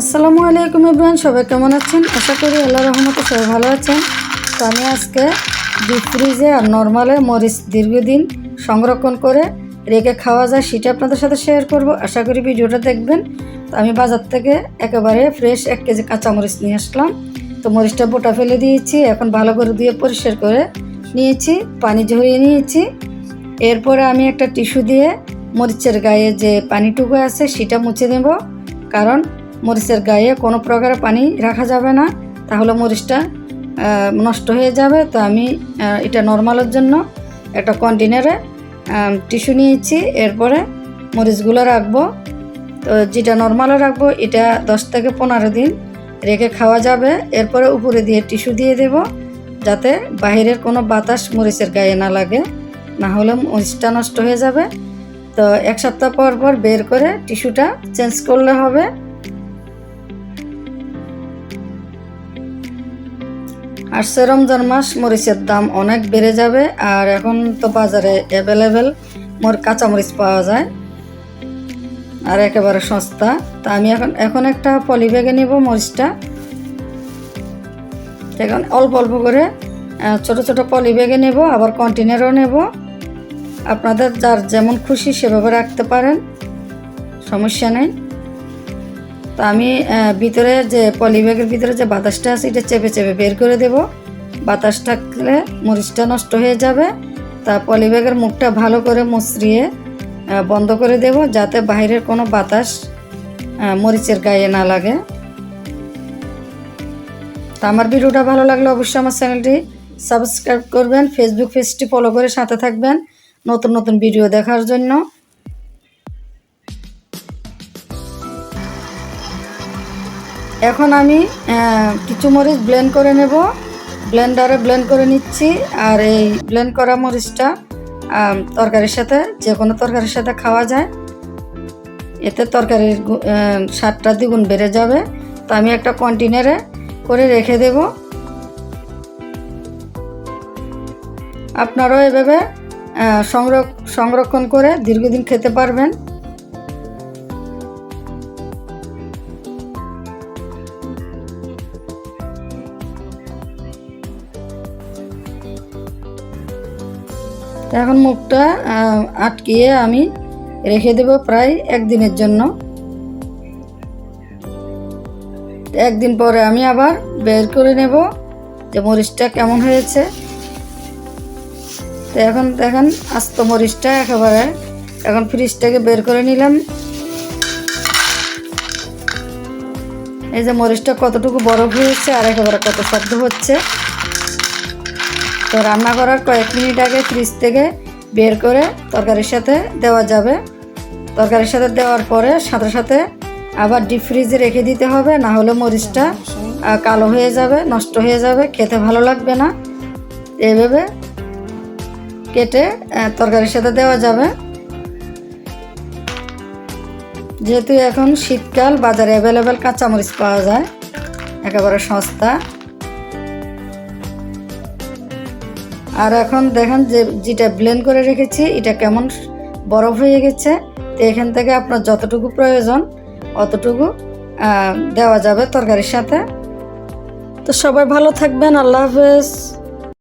আসসালামু আলাইকুম ইব্রাহিম সবাই কেমন আছেন? আশা করি আল্লাহ রহমতে সবাই ভালো আছেন। তো আমি আজকে ডিপ ফ্রিজে আর নর্মালে মরিচ দীর্ঘদিন সংরক্ষণ করে রেখে খাওয়া যায় সেটা আপনাদের সাথে শেয়ার করব। আশা করি ভিডিওটা দেখবেন। তো আমি বাজার থেকে একেবারে ফ্রেশ এক কেজি কাঁচা মরিচ নিয়ে আসলাম। তো মরিচটা বোটা ফেলে দিয়েছি, এখন ভালো করে দিয়ে পরিষ্কার করে নিয়েছি, পানি ঝরিয়ে নিয়েছি। এরপরে আমি একটা টিস্যু দিয়ে মরিচের গায়ে যে পানিটুকু আছে সেটা মুছে নেব। কারণ মরিচের গায়ে কোনো প্রকার পানি রাখা যাবে না, তাহলে মরিচটা নষ্ট হয়ে যাবে। তো আমি এটা নর্মালের জন্য একটা কন্টেনারে টিস্যু নিয়েছি, এরপরে মরিচগুলো রাখব। তো যেটা নর্মালে রাখব, এটা দশ থেকে পনেরো দিন রেখে খাওয়া যাবে। এরপরে উপরে দিয়ে টিস্যু দিয়ে দেব, যাতে বাইরের কোনো বাতাস মরিচের গায়ে না লাগে, না হলে মরিচটা নষ্ট হয়ে যাবে। তো এক সপ্তাহ পর পর বের করে টিস্যুটা চেঞ্জ করলে হবে। আসছে রমজান মাস মরিচের দাম অনেক বেড়ে যাবে, আর এখন তো বাজারে অ্যাভেলেবেল মোর কাঁচামরিচ পাওয়া যায়। আর একেবারে সস্তা। তা আমি এখন এখন একটা পলি ব্যাগে নেব মরিচটা। এখন অল্প অল্প করে ছোট ছোট পলি ব্যাগে নেব, আবার কন্টেনারও নেব। আপনাদের যার যেমন খুশি সেভাবে রাখতে পারেন। সমস্যা নেই। তো আমি ভিতরে যে পলি ব্যাগের ভিতরে যে বাতাসটা আছে, এটা চেপে চেপে বের করে দেব। বাতাস থাকলে মরিচটা নষ্ট হয়ে যাবে। তা পলি ব্যাগের মুখটা ভালো করে মুচড়িয়ে বন্ধ করে দেব যাতে বাইরের কোনো বাতাস মরিচের গায়ে না লাগে। তা আমার ভিডিওটা ভালো লাগলে অবশ্যই আমার চ্যানেলটি সাবস্ক্রাইব করবেন ফেসবুক পেজটি ফলো করে সাথে থাকবেন নতুন নতুন ভিডিও দেখার জন্য। এখন আমি কিছু মরিচ ব্লেন্ড করে নেব। ব্লেন্ডারে ব্লেন্ড করে নিচ্ছি, আর এই ব্লেন্ড করা মরিচটা তরকারির সাথে যে কোনো তরকারির সাথে খাওয়া যায়। এতে তরকারির স্বাদটা দ্বিগুণ বেড়ে যাবে। তো আমি একটা কন্টেনারে করে রেখে দেব। আপনারাও এভাবে সংরক্ষণ করে দীর্ঘদিন খেতে পারবেন। এখন মুখটা আটকিয়ে আমি রেখে দেব প্রায় একদিনের জন্য। একদিন পরে আমি আবার বের করে নেব যে মরিচটা কেমন হয়েছে। তো এখন দেখেন, আস্ত মরিচটা একেবারে এখন ফ্রিজটাকে বের করে নিলাম। এই যে মরিচটা কতটুকু বরফ হয়েছে আর একেবারে কত শব্দ হচ্ছে। তো রান্না করার কয়েক মিনিট আগে ফ্রিজ থেকে বের করে তরকারির সাথে দেওয়া যাবে। তরকারির সাথে দেওয়ার পরে সাথে সাথে আবার ডিপ ফ্রিজে রেখে দিতে হবে, না হলে মরিচটা কালো হয়ে যাবে, নষ্ট হয়ে যাবে, খেতে ভালো লাগবে না। এইভাবে কেটে তরকারির সাথে দেওয়া যাবে। যেহেতু এখন শীতকাল, বাজারে অ্যাভেলেবেল কাঁচামরিচ পাওয়া যায়, একেবারে সস্তা। আর এখন দেখেন যে যেটা ব্লেন্ড করে রেখেছি, এটা কেমন বরফ হয়ে গেছে। তো এখান থেকে আপনার যতটুকু প্রয়োজন, অতটুকু দেওয়া যাবে তরকারির সাথে। তো সবাই ভালো থাকবেন, আল্লাহ হাফেজ।